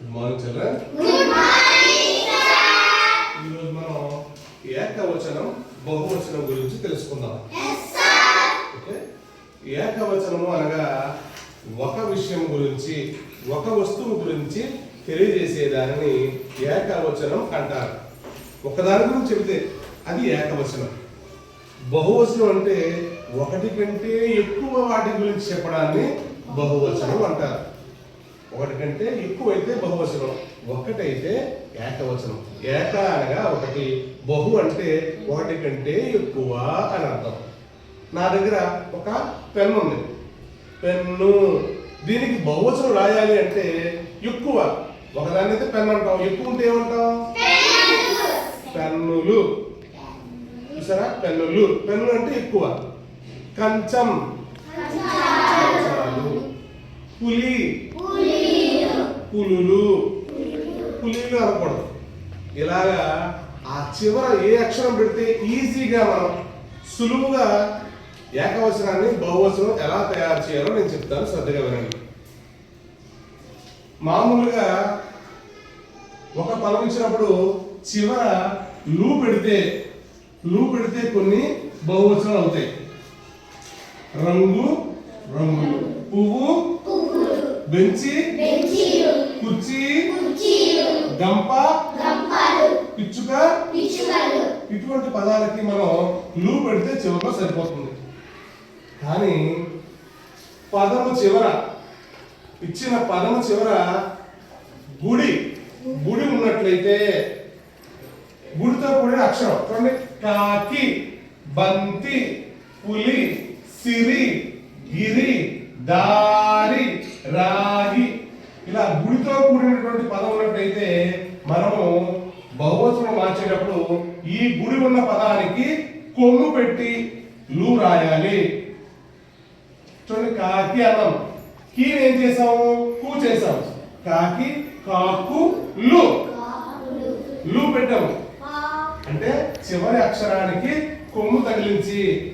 Good morning children ఈరోజు మనం ఏకవచనం బహువచనం గురించి తెలుసుకుందాం. ఓకే? ఏకవచనము అనగా ఒక విషయం గురించి ఒక వస్తువు గురించి తెలియజేసే దానిని ఏకవచనం అంటారు. ఒకదాని గురించి చెబితే అది ఏకవచనం. బహువచనం అంటే ఒకటి కంటే ఎక్కువ వాటి గురించి చెప్పడాన్ని బహువచనం అంటారు. ఒకటి కంటే ఎక్కువైతే బహువచనం ఒక్కటైతే ఏకవచనం. ఏక అనగా ఒకటి బహు అంటే ఒకటి కంటే ఎక్కువ అని అర్థం. నా దగ్గర ఒక పెన్ ఉంది. పెన్ను. దీనికి బహువచనం రాయాలి అంటే ఎక్కువ. ఒకదాన్ని అయితే పెన్ అంటాం ఎక్కువ ఉంటే ఏమంటాం పెన్నులు. చూసారా? పెన్నులు. పెన్నులు అంటే ఎక్కువ. కంచం. పులి. పులులు. పులిలు అనకూడదు ఇలాగా ఆ చివర ఏ అక్షరం పెడితే ఈజీగా మనం సులువుగా ఏకవచనాన్ని బహువచనం ఎలా తయారు చేయాలో నేను చెప్తాను శ్రద్ధగా వినండి. మామూలుగా ఒక పదం ఇచ్చినప్పుడు చివర లూ పెడితే లూ పెడితే కొన్ని బహువచనాలు అవుతాయి. రంగు రంగులు పువ్వు బెంచి. కుర్చీ గంప పిచ్చుక ఇటువంటి పదాలకి మనం లూ పెడితే చివరిలో సరిపోతుంది. కానీ పదము చివర ఇచ్చిన పదము చివర గుడి గుడి ఉన్నట్లయితే గుడితో కూడిన అక్షరం. చూడండి. కాకి బంతి పులి సిరి గిరి దారి కూడినటువంటి పదం ఉన్నట్టయితే మనము బహువచనం మార్చేటప్పుడు ఈ గుడి ఉన్న పదానికి కొమ్ము పెట్టి లు రాయాలి. చూడండి కాకి అన్నం. కీ ఏం చేసాము? కూ చేసాము. కాకి కాకు లు. లు పెట్టాము. అంటే చివరి అక్షరానికి కొమ్ము తగిలించి.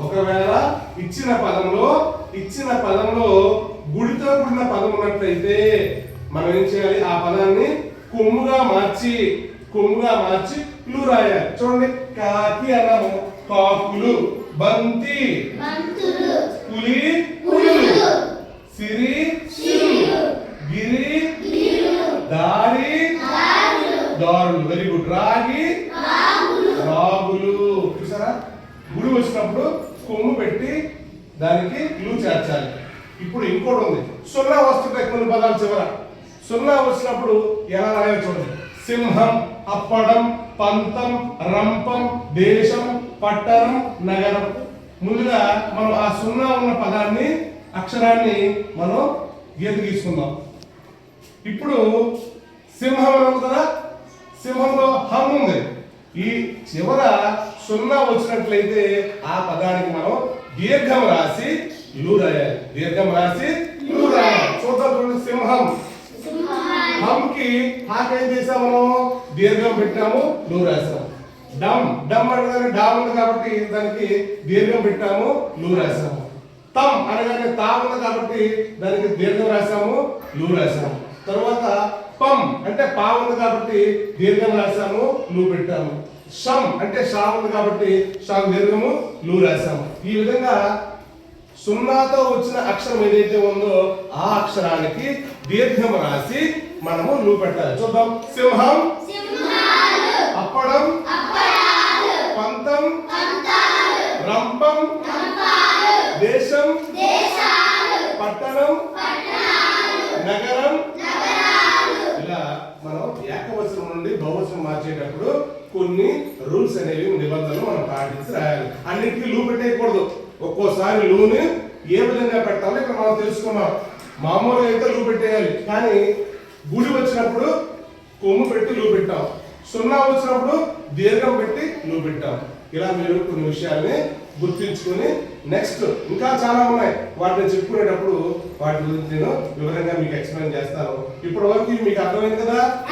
ఒకవేళ ఇచ్చిన పదంలో ఇచ్చిన పదంలో గుడితో కూడిన పదం ఉన్నట్లయితే మనం ఏం చేయాలి? ఆ పదాన్ని కొమ్ముగా మార్చి కొమ్ముగా మార్చి లు రాయాలి. చూడండి. కాకి అన్నాము. కాకులు. బంతి. పులి. పులులు. సిరి. గిరి. దారి. దారులు. వెరీ గుడ్ రాగి. రాగులు. చూసారా? గుడి వచ్చినప్పుడు కొమ్ము పెట్టి దానికి గ్లూ చేర్చాలి. ఇప్పుడు ఇంకోటి ఉంది. సున్నా వస్తుంటాయి కొన్ని పదాలు చివర. సున్నా వచ్చినప్పుడు ఎలా రాయాలి చూడండి. సింహం అప్పడం పంతం రంపం దేశం పట్టణం నగరం. ముందుగా మనం ఆ సున్నా ఉన్న పదాన్ని అక్షరాన్ని మనం గీత గీసుకుందాం. ఇప్పుడు సింహం ఉంది కదా? సింహంలో హమ్ ఉంది. ఈ చివర సున్నా వచ్చినట్లయితే ఆ పదానికి మనం దీర్ఘం రాసి లు రాయాలి. దీర్ఘం రాసి లు రాయాలి చూద్దాం చూడండి సింహం హమ్కి హాక్ ఏం చేసాం మనం దీర్ఘం పెట్టాము లు రాసాము డమ్ డమ్ అనగానే డా ఉంది కాబట్టి దానికి దీర్ఘం పెట్టాము లు రాసాము తమ్ అనగానే తా ఉంది కాబట్టి దానికి దీర్ఘం రాసాము లు రాసాము తర్వాత పం అంటే పా ఉంది కాబట్టి దీర్ఘం రాసాము లూ పెట్టాము. షం అంటే షా ఉంది కాబట్టి షా దీర్ఘము లూ రాసాము. ఈ విధంగా సున్నాతో వచ్చిన అక్షరం ఏదైతే ఉందో ఆ అక్షరానికి దీర్ఘం రాసి మనము లు పెట్టాలి చూద్దాం. సింహం అప్పడం పంతం రంపం దేశం పట్టణం నగరం. ఇలా మనం ఏకవచనం నుండి బహువచనం మార్చేటప్పుడు కొన్ని రూల్స్ అనేవి నిబంధనలు మనం పాటించి రాయాలి. అన్నిటికీ లూ పెట్టేయకూడదు ఒక్కోసారి లూని ఏ విధంగా పెట్టాలో ఇక్కడ మనం తెలుసుకున్నాం. మామూలుగా అయితే లూ పెట్టేయాలి. కానీ గుడి వచ్చినప్పుడు కొమ్ము పెట్టి లూ పెట్టాం. సున్నా వచ్చినప్పుడు దీర్ఘం పెట్టి లూ పెట్టాం. ఇలా మీరు కొన్ని విషయాల్ని గుర్తించుకొని నెక్స్ట్ ఇంకా చాలా ఉన్నాయి. వాటిని చెప్పుకునేటప్పుడు వాటి గురించి నేను వివరంగా మీకు ఎక్స్ప్లెయిన్ చేస్తాను. ఇప్పటి వరకు మీకు అర్థమైంది కదా?